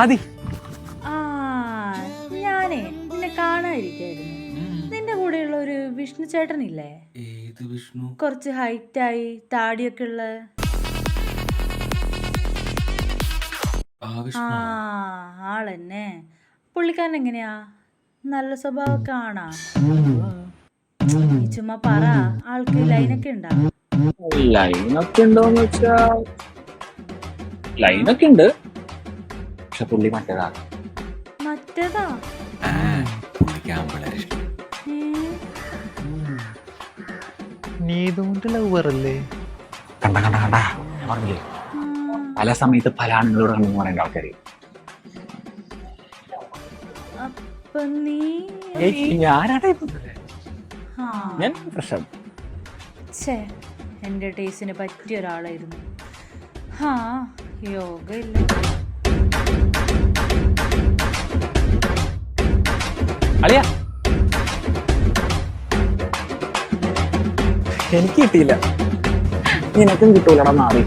ആദി. ആ ഞാനേ നിന്നെ കാണാതിരിക്കായിരുന്നു നിന്റെ കൂടെയുള്ള ഒരു വിഷ്ണു ചേട്ടനില്ലേ? ഏത് വിഷ്ണു? കുറച്ച് ഹൈറ്റായി താടിയൊക്കെ ഉള്ള ആ ആളെന്നെ. പുള്ളിക്കാരൻ എങ്ങനെയാ? നല്ല സ്വഭാവമൊക്കെ ആണാ? നീ ചുമ്മാ പറ ആൾക്ക് ലൈനൊക്കെ ഉണ്ടാ? ലൈനൊക്കെ ഉണ്ടോന്ന് വെച്ചാ ലൈനൊക്കെ ഉണ്ട്. പക്ഷെ പുള്ളി മറ്റേതാണ് മറ്റേതാ? ആ പുള്ളിക്ക് ആമ്പിളരെ ഇഷ്ടം. ഏ? നീ ഇതുകൊണ്ട് ലവർ അല്ലേ? കണ്ട കണ്ട കണ്ട. ഞാൻ പറഞ്ഞില്ലേ? ആ, പല സമയത്ത് പല ആണുങ്ങളോട് കണ്ടെന്ന് പറയേണ്ട ആൾക്കാര്. എന്റെ നീ ഞാനാണ് ആ. ഞാൻ പ്രശ്നം. ഛേ എന്റെ ടേസ്റ്റിന് പറ്റിയ ഒരാളായിരുന്നു. യോഗ ഇല്ല. അളിയ. എനിക്ക് കിട്ടിയില്ല. നിനക്കും കിട്ടൂലടാ നാളെ